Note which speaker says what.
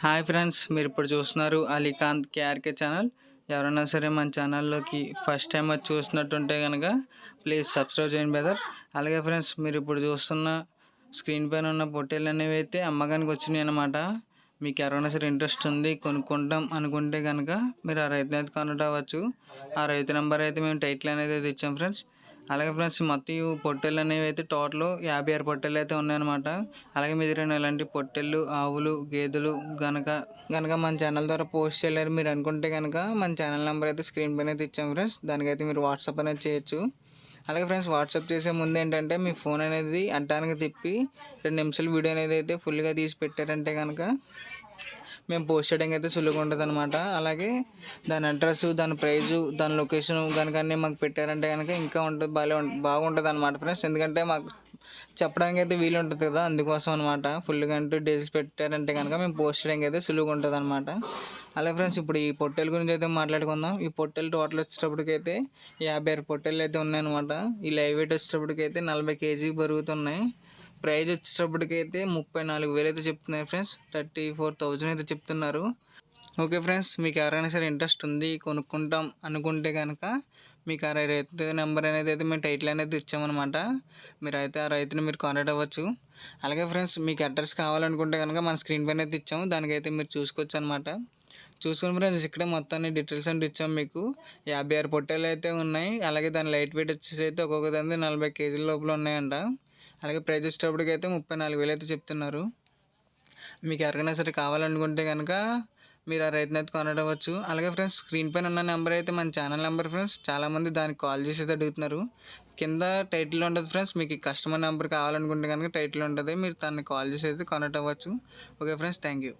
Speaker 1: Hi friends మీరు ఇప్పుడు చూస్తున్నారు అలీకాంత్ కేఆర్కే ఛానల్. ఎవరైనా సరే మన ఛానల్లోకి ఫస్ట్ టైం వచ్చి చూస్తున్నట్టుంటే కనుక ప్లీజ్ సబ్స్క్రైబ్ చేయండి బ్రదర్. అలాగే ఫ్రెండ్స్ మీరు ఇప్పుడు చూస్తున్న స్క్రీన్ పైన ఉన్న పొట్టేలు అనేవి అయితే అమ్మకానికి వచ్చినాయి అన్నమాట. మీకు ఎవరైనా సరే ఇంట్రెస్ట్ ఉంది కొనుక్కుంటాం అనుకుంటే కనుక మీరు ఆ రైతుని అయితే కనెక్ట్ అవ్వచ్చు. ఆ రైతు నెంబర్ అయితే మేము టైటిల్ అనేది అయితే ఇచ్చాం ఫ్రెండ్స్. అలాగే ఫ్రెండ్స్ మొత్తం ఈ పొట్టేళ్ళు అనేవి అయితే టోటల్ యాభై ఆరు పొట్టెలు అయితే ఉన్నాయన్నమాట. అలాగే మీ ఇలాంటి పొట్టెళ్ళు ఆవులు గేదెలు గనక గనక మన ఛానల్ ద్వారా పోస్ట్ చేయలేరు మీరు అనుకుంటే కనుక మన ఛానల్ నెంబర్ అయితే స్క్రీన్ పైన అయితే ఇచ్చాం ఫ్రెండ్స్. దానికైతే మీరు వాట్సాప్ అనేది చేయొచ్చు. అలాగే ఫ్రెండ్స్ వాట్సాప్ చేసే ముందు ఏంటంటే మీ ఫోన్ అనేది అడ్డానికి తిప్పి రెండు నిమిషాలు వీడియో అనేది అయితే ఫుల్గా తీసి పెట్టారంటే కనుక మేము పోస్ట్ చేయడానికి అయితే సులువుగా ఉంటుంది అనమాట అలాగే దాని అడ్రస్ దాని ప్రైజు దాని లొకేషన్ కనుక అన్నీ మాకు పెట్టారంటే కనుక ఇంకా ఉంటుంది బాగా బాగుంటుంది అనమాట ఫ్రెండ్స్ ఎందుకంటే మాకు చెప్పడానికి అయితే వీలు ఉంటుంది కదా అందుకోసం అనమాట ఫుల్గా అంటూ డీటెయిల్స్ పెట్టారంటే కనుక మేము పోస్ట్ చేయడానికి అయితే సులువుగా ఉంటుంది అనమాట అలాగే ఫ్రెండ్స్ ఇప్పుడు ఈ పొట్టెల గురించి అయితే మాట్లాడుకుందాం. ఈ పొట్టెలు టోటల్ వచ్చేటప్పటికైతే యాభై ఆరు పొట్టెలు అయితే ఉన్నాయన్నమాట. ఈ లైవ్ వెయిట్ వచ్చేటప్పటికైతే నలభై కేజీ బరుగుతున్నాయి ప్రైజ్ వచ్చేటప్పటికైతే ముప్పై నాలుగు వేలు అయితే చెప్తున్నారు ఫ్రెండ్స్. థర్టీ ఫోర్ థౌజండ్ అయితే చెప్తున్నారు. ఓకే ఫ్రెండ్స్ మీకు ఎవరైనా సరే ఇంట్రెస్ట్ ఉంది కొనుక్కుంటాం అనుకుంటే కనుక మీకు ఆ రైతు నెంబర్ అనేది అయితే మేము టైటిల్ అనేది ఇచ్చామన్నమాట. మీరు అయితే ఆ రైతుని మీరు కాంటాక్ట్ అవ్వచ్చు. అలాగే ఫ్రెండ్స్ మీకు అడ్రస్ కావాలనుకుంటే కనుక మన స్క్రీన్ పైన అయితే ఇచ్చాము. దానికైతే మీరు చూసుకోవచ్చు అనమాట చూసుకుని ఫ్రెండ్స్ ఇక్కడ మొత్తాన్ని డీటెయిల్స్ అంటే ఇచ్చాము మీకు. యాభై ఆరు పొట్టేలు అయితే ఉన్నాయి. అలాగే దాని లైట్ వెయిట్ వచ్చేసి అయితే ఒక్కొక్క దాని నలభై కేజీల లోపల ఉన్నాయంట. అలాగే ప్రైజ్ వచ్చేటప్పటికి అయితే ముప్పై నాలుగు వేలు అయితే చెప్తున్నారు. మీకు ఎవరికైనా సరే కావాలనుకుంటే కనుక మీరు ఆ రైతుని అయితే కొనడవచ్చు. అవ్వచ్చు అలాగే ఫ్రెండ్స్ స్క్రీన్ పైన ఉన్న నెంబర్ అయితే మన ఛానల్ నెంబర్ ఫ్రెండ్స్ చాలామంది దానికి కాల్ చేసి అయితే అడుగుతున్నారు. కింద టైటిల్ ఉంటుంది ఫ్రెండ్స్ మీకు కస్టమర్ నెంబర్ కావాలనుకుంటే కనుక టైటిల్ ఉంటుంది మీరు దాన్ని కాల్ చేసి అయితే కొనటవచ్చు అవ్వచ్చు ఓకే ఫ్రెండ్స్ థ్యాంక్ యూ.